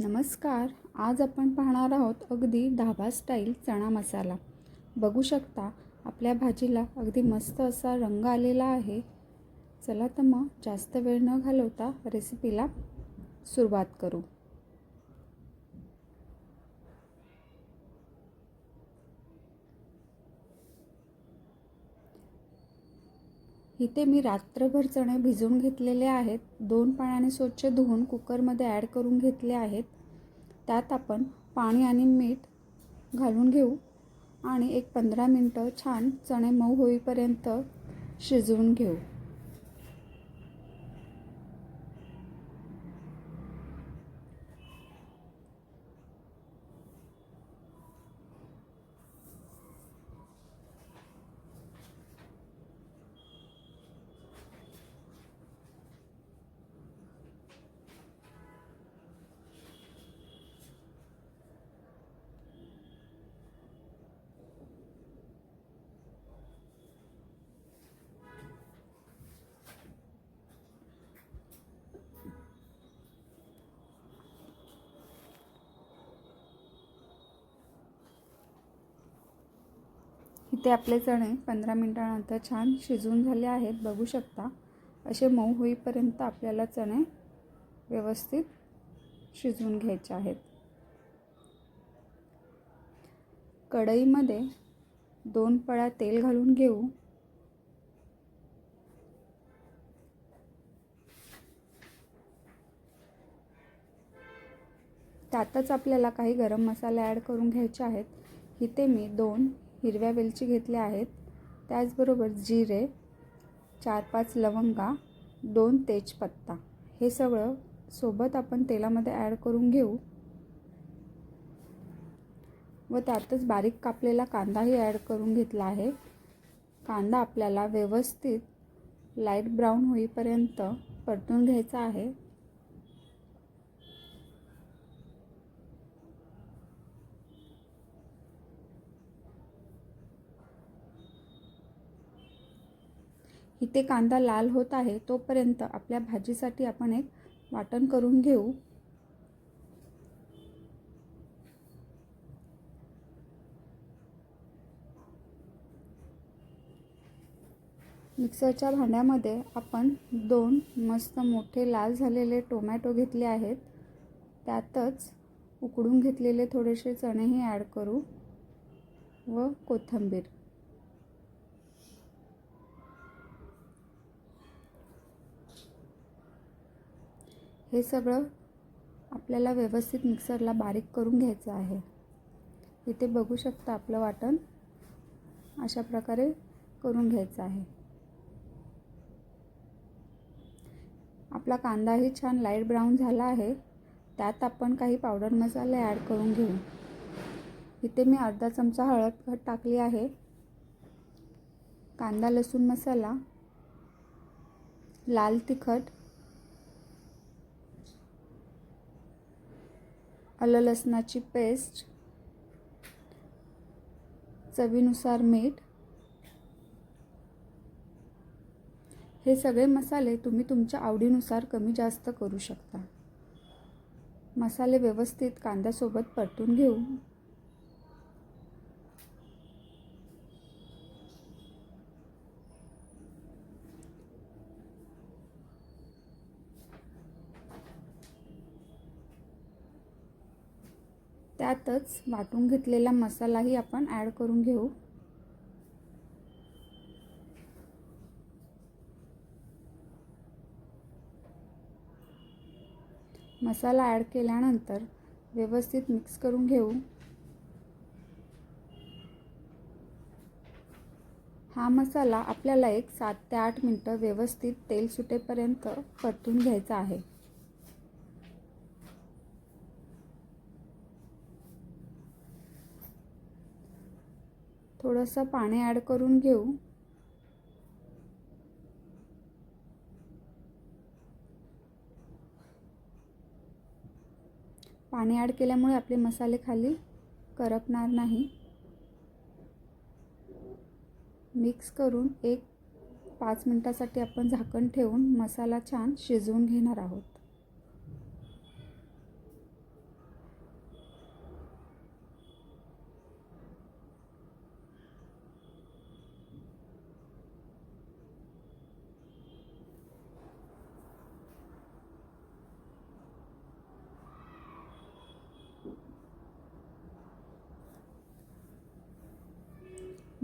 नमस्कार. आज आपण पाहणार आहोत अगदी ढाबा स्टाईल चणा मसाला. बघू शकता आपल्या भाजीला अगदी मस्त असा रंग आलेला आहे. चला तर मग जास्त वेळ न घालवता रेसिपीला सुरुवात करू. इथे मी रात्रभर चणे भिजवून घेतलेले आहेत. दोन पाण्याने स्वच्छ धुवून कुकरमध्ये ॲड करून घेतले आहेत. त्यात आपण पाणी आणि मीठ घालून घेऊ आणि एक पंधरा मिनटं छान चणे मऊ होईपर्यंत शिजवून घेऊ. इथे आपले चणे पंधरा मिनटानंतर छान शिजून झाले आहेत. बघू शकता. असे मऊ होईपर्यंत आपल्याला चणे व्यवस्थित शिजवून घ्यायचे आहेत. कढईमध्ये दोन पळ्या तेल घालून घेऊ. त्यातच आपल्याला काही गरम मसाले ॲड करून घ्यायचे आहेत. इथे मी दोन हिरव्या वेलची घेतल्या आहेत. त्याचबरोबर जिरे चार पाच लवंगा दोन तेजपत्ता. हे सगळं सोबत आपण तेलामध्ये ॲड करून घेऊ. व त्यातच बारीक कापलेला कांदाही ॲड करून घेतला आहे. कांदा आपल्याला व्यवस्थित लाइट ब्राऊन होईपर्यंत परतून घ्यायचा आहे. इथे कांदा लाल होत आहे तोपर्यंत आपल्या भाजीसाठी आपण एक वाटण करून घेऊ. मिक्सरच्या भांड्यामध्ये आपण दोन मस्त मोठे लाल झालेले टोमॅटो घेतले आहेत. त्यातच उकडून घेतलेले थोडेसे चणेही ॲड करू व कोथिंबीर. हे सगळं आपल्याला व्यवस्थित मिक्सरला बारीक करून घ्यायचं आहे. इथे बघू शकता आपलं वाटण अशा प्रकारे करून घ्यायचं आहे. आपला कांदाही छान लाइट ब्राऊन झाला आहे. त्यात आपण काही पावडर मसाले ॲड करून घेऊ. इथे मी अर्धा चमचा हळद घट टाकली आहे. कांदा लसूण मसाला लाल तिखट आलं लसणाची पेस्ट चवीनुसार मीठ. हे सगळे मसाले तुम्ही तुमच्या आवडीनुसार कमी जास्त करू शकता. मसाले व्यवस्थित कांद्यासोबत परतून घेऊ त्यातच वाटून घेतलेला मसालाही आपण ॲड करून घेऊ. मसाला ॲड केल्यानंतर व्यवस्थित मिक्स करून घेऊ. हा मसाला आपल्याला एक सात ते आठ मिनटं व्यवस्थित तेल सुटेपर्यंत परतून घ्यायचा आहे. थोडंसं पाणी ॲड करून घेऊ. पाणी ॲड केल्यामुळे आपले मसाले खाली करपणार नाही. मिक्स करून एक पाच मिनटासाठी आपण झाकण ठेवून मसाला छान शिजवून घेणार आहोत.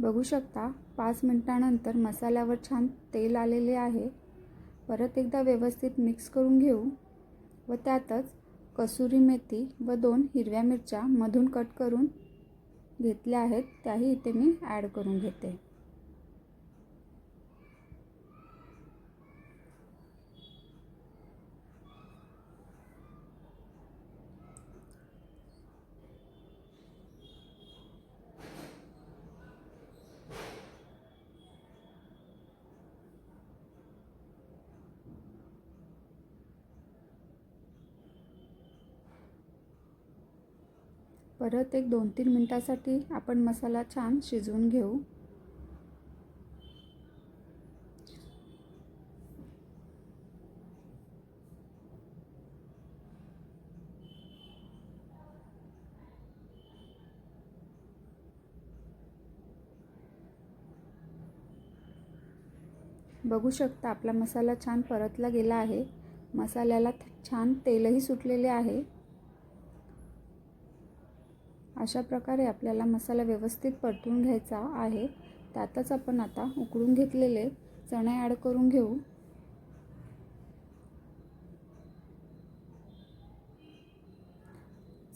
बघू शकता पाच मिनटानंतर मसाल्यावर छान तेल आलेले आहे. परत एकदा व्यवस्थित मिक्स करून घेऊ. व त्यातच कसुरी मेथी व दोन हिरव्या मिरच्या मधून कट करून घेतल्या आहेत त्याही इथे मी ॲड करून घेते. परत एक दोन तीन मिनटासाठी आपण मसाला छान शिजवून घेऊ. बघू शकता आपला मसाला छान परतला गेला आहे. मसाल्याला छान तेलही सुटलेले आहे. अशा प्रकारे आपल्याला मसाला व्यवस्थित परतून घ्यायचा आहे. त्यातच आपण आता उकडून घेतलेले चणे ॲड करून घेऊ.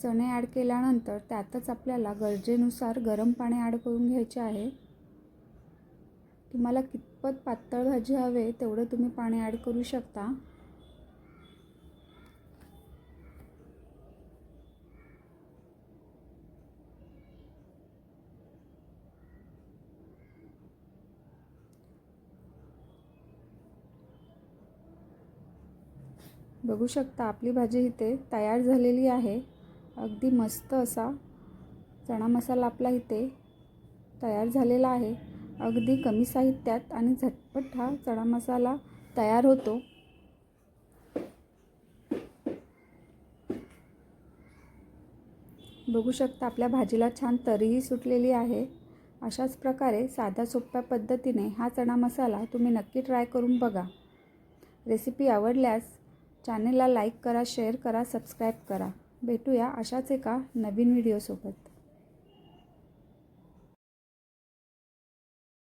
चणे ॲड केल्यानंतर त्यातच आपल्याला गरजेनुसार गरम पाणी ॲड करून घ्यायचे आहे. तुम्हाला कितपत पातळ भाजी हवे तेवढं तुम्ही पाणी ॲड करू शकता. बघू शकता आपली भाजी इथे तयार झालेली आहे. अगदी मस्त असा चणा मसाला आपला इथे तयार झालेला आहे. अगदी कमी साहित्यात आणि झटपट हा चणा मसाला तयार होतो. बघू शकता आपल्या भाजीला छान तरीही सुटलेली आहे. अशाच प्रकारे साध्या सोप्या पद्धतीने हा चणा मसाला तुम्ही नक्की ट्राय करून बघा. रेसिपी आवडल्यास चॅनेलला लाईक करा शेअर करा सबस्क्राईब करा. भेटूया अशाच एका नवीन व्हिडिओसोबत